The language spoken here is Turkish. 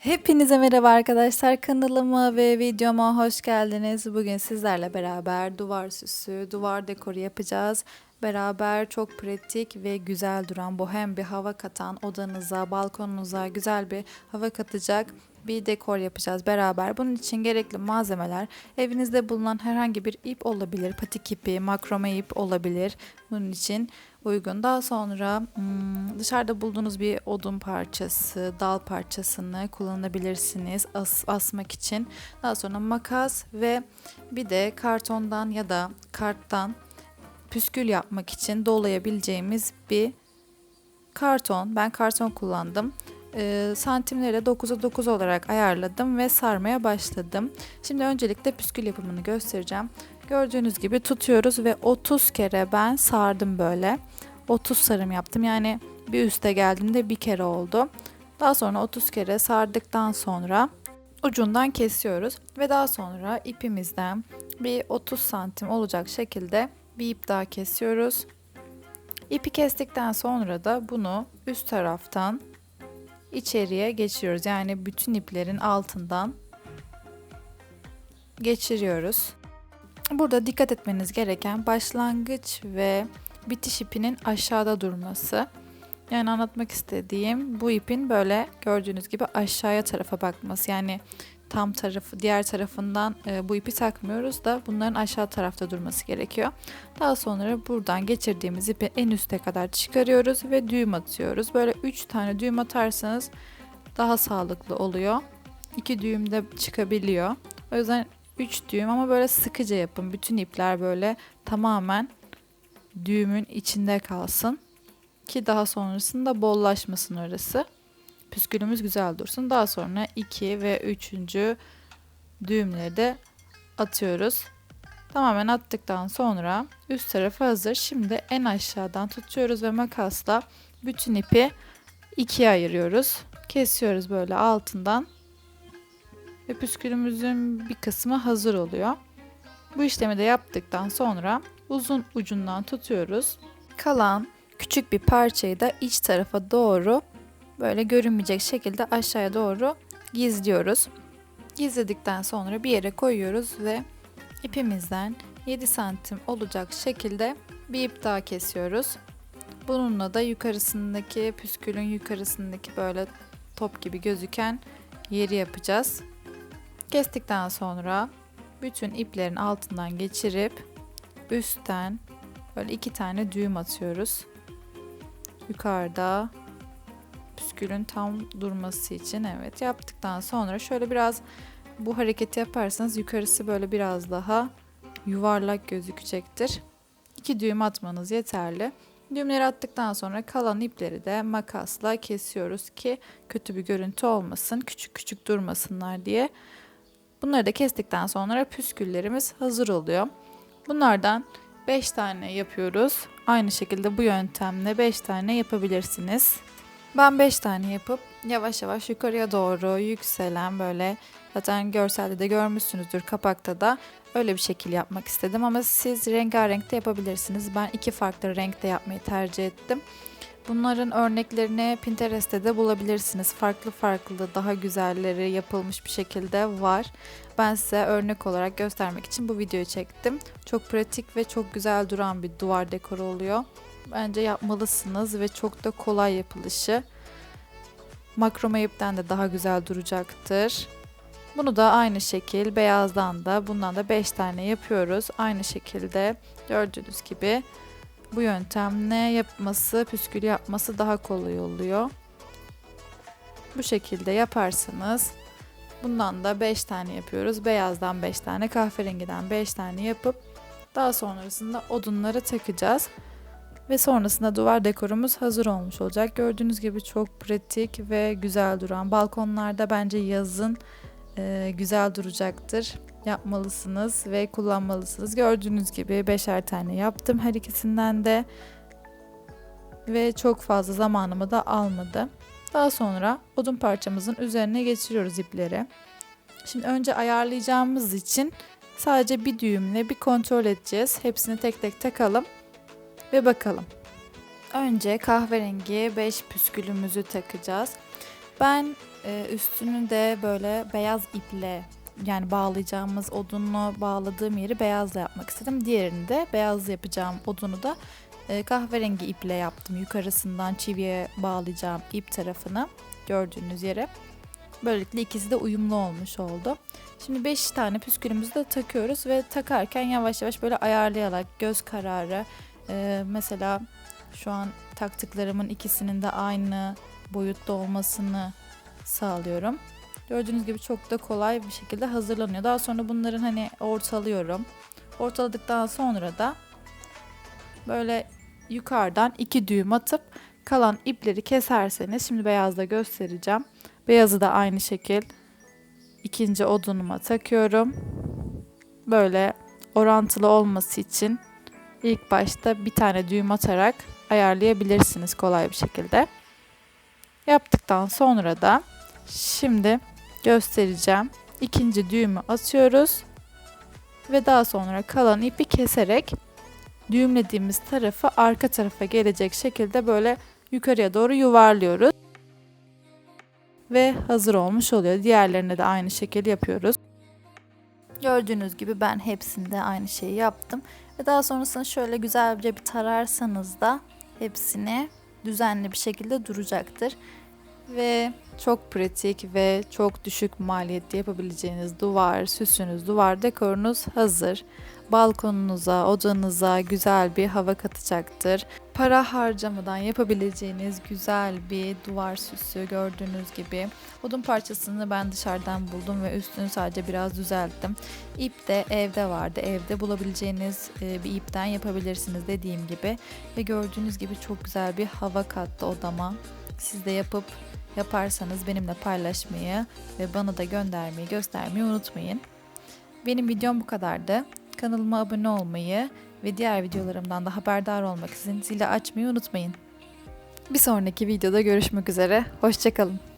Hepinize merhaba arkadaşlar. Kanalıma ve videoma hoş geldiniz. Bugün sizlerle beraber duvar süsü, duvar dekoru yapacağız. Beraber çok pratik ve güzel duran bohem bir hava katan odanıza, balkonunuza güzel bir hava katacak bir dekor yapacağız beraber. Bunun için gerekli malzemeler evinizde bulunan herhangi bir ip olabilir. Patik ipi, makrome ip olabilir. Bunun için uygun. Daha sonra hmm, dışarıda bulduğunuz bir odun parçası, dal parçasını kullanabilirsiniz as asmak için. Daha sonra makas ve bir de kartondan ya da karttan püskül yapmak için dolayabileceğimiz bir karton. Ben karton kullandım. E, santimleri 9'a 9 olarak ayarladım ve sarmaya başladım. Şimdi öncelikle püskül yapımını göstereceğim. Gördüğünüz gibi tutuyoruz ve 30 kere ben sardım böyle. 30 sarım yaptım. Yani bir üste geldiğimde bir kere oldu. Daha sonra 30 kere sardıktan sonra ucundan kesiyoruz ve daha sonra ipimizden bir 30 santim olacak şekilde bir ip daha kesiyoruz. İpi kestikten sonra da bunu üst taraftan içeriye geçiriyoruz. Yani bütün iplerin altından geçiriyoruz. Burada dikkat etmeniz gereken başlangıç ve bitiş ipinin aşağıda durması. Yani anlatmak istediğim bu ipin böyle gördüğünüz gibi aşağıya tarafa bakması. Yani tam tarafı diğer tarafından e, bu ipi takmıyoruz da bunların aşağı tarafta durması gerekiyor. Daha sonra buradan geçirdiğimiz ipi en üste kadar çıkarıyoruz ve düğüm atıyoruz. Böyle 3 tane düğüm atarsanız daha sağlıklı oluyor. 2 düğüm de çıkabiliyor. O yüzden 3 düğüm ama böyle sıkıca yapın. Bütün ipler böyle tamamen düğümün içinde kalsın. Ki daha sonrasında bollaşmasın orası. Püskülümüz güzel dursun. Daha sonra 2 ve 3. düğümleri de atıyoruz. Tamamen attıktan sonra üst tarafı hazır. Şimdi en aşağıdan tutuyoruz ve makasla bütün ipi ikiye ayırıyoruz. Kesiyoruz böyle altından. Ve püskülümüzün bir kısmı hazır oluyor. Bu işlemi de yaptıktan sonra uzun ucundan tutuyoruz. Kalan küçük bir parçayı da iç tarafa doğru böyle görünmeyecek şekilde aşağıya doğru gizliyoruz. Gizledikten sonra bir yere koyuyoruz ve ipimizden 7 santim olacak şekilde bir ip daha kesiyoruz. Bununla da yukarısındaki püskülün yukarısındaki böyle top gibi gözüken yeri yapacağız. Kestikten sonra bütün iplerin altından geçirip üstten böyle iki tane düğüm atıyoruz. Yukarıda püskülün tam durması için evet yaptıktan sonra şöyle biraz bu hareketi yaparsanız yukarısı böyle biraz daha yuvarlak gözükecektir. İki düğüm atmanız yeterli. Düğümleri attıktan sonra kalan ipleri de makasla kesiyoruz ki kötü bir görüntü olmasın, küçük küçük durmasınlar diye. Bunları da kestikten sonra püsküllerimiz hazır oluyor. Bunlardan 5 tane yapıyoruz. Aynı şekilde bu yöntemle 5 tane yapabilirsiniz. Ben 5 tane yapıp yavaş yavaş yukarıya doğru yükselen böyle zaten görselde de görmüşsünüzdür kapakta da öyle bir şekil yapmak istedim ama siz rengarenk de yapabilirsiniz. Ben iki farklı renkte yapmayı tercih ettim. Bunların örneklerini Pinterest'te de bulabilirsiniz. Farklı farklı daha güzelleri yapılmış bir şekilde var. Ben size örnek olarak göstermek için bu videoyu çektim. Çok pratik ve çok güzel duran bir duvar dekoru oluyor. Bence yapmalısınız ve çok da kolay yapılışı. Makrome ipten de daha güzel duracaktır. Bunu da aynı şekil beyazdan da bundan da 5 tane yapıyoruz. Aynı şekilde gördüğünüz gibi bu yöntemle yapması, püskül yapması daha kolay oluyor. Bu şekilde yaparsanız bundan da 5 tane yapıyoruz. Beyazdan 5 tane, kahverengiden 5 tane yapıp daha sonrasında odunları takacağız. Ve sonrasında duvar dekorumuz hazır olmuş olacak. Gördüğünüz gibi çok pratik ve güzel duran. Balkonlarda bence yazın e, güzel duracaktır. Yapmalısınız ve kullanmalısınız. Gördüğünüz gibi beşer tane yaptım her ikisinden de. Ve çok fazla zamanımı da almadı. Daha sonra odun parçamızın üzerine geçiriyoruz ipleri. Şimdi önce ayarlayacağımız için sadece bir düğümle bir kontrol edeceğiz. Hepsini tek tek takalım ve bakalım. Önce kahverengi 5 püskülümüzü takacağız. Ben Ee, üstünü de böyle beyaz iple yani bağlayacağımız odunu bağladığım yeri beyazla yapmak istedim. Diğerini de beyaz yapacağım odunu da e, kahverengi iple yaptım. Yukarısından çiviye bağlayacağım ip tarafını gördüğünüz yere. Böylelikle ikisi de uyumlu olmuş oldu. Şimdi 5 tane püskülümüzü de takıyoruz ve takarken yavaş yavaş böyle ayarlayarak göz kararı e, mesela şu an taktıklarımın ikisinin de aynı boyutta olmasını sağlıyorum. Gördüğünüz gibi çok da kolay bir şekilde hazırlanıyor. Daha sonra bunların hani ortalıyorum. Ortaladıktan sonra da böyle yukarıdan iki düğüm atıp kalan ipleri keserseniz şimdi beyazda göstereceğim. Beyazı da aynı şekil ikinci odunuma takıyorum. Böyle orantılı olması için ilk başta bir tane düğüm atarak ayarlayabilirsiniz kolay bir şekilde. Yaptıktan sonra da şimdi göstereceğim. İkinci düğümü atıyoruz ve daha sonra kalan ipi keserek düğümlediğimiz tarafı arka tarafa gelecek şekilde böyle yukarıya doğru yuvarlıyoruz. Ve hazır olmuş oluyor. Diğerlerine de aynı şekilde yapıyoruz. Gördüğünüz gibi ben hepsinde aynı şeyi yaptım. Ve daha sonrasında şöyle güzelce bir tararsanız da hepsini düzenli bir şekilde duracaktır. Ve çok pratik ve çok düşük maliyetli yapabileceğiniz duvar süsünüz, duvar dekorunuz hazır. Balkonunuza, odanıza güzel bir hava katacaktır. Para harcamadan yapabileceğiniz güzel bir duvar süsü gördüğünüz gibi. Odun parçasını ben dışarıdan buldum ve üstünü sadece biraz düzelttim. İp de evde vardı. Evde bulabileceğiniz e, bir ipten yapabilirsiniz dediğim gibi. Ve gördüğünüz gibi çok güzel bir hava kattı odama. Siz de yapıp yaparsanız benimle paylaşmayı ve bana da göndermeyi, göstermeyi unutmayın. Benim videom bu kadardı. Kanalıma abone olmayı ve diğer videolarımdan da haberdar olmak için zili açmayı unutmayın. Bir sonraki videoda görüşmek üzere. Hoşçakalın.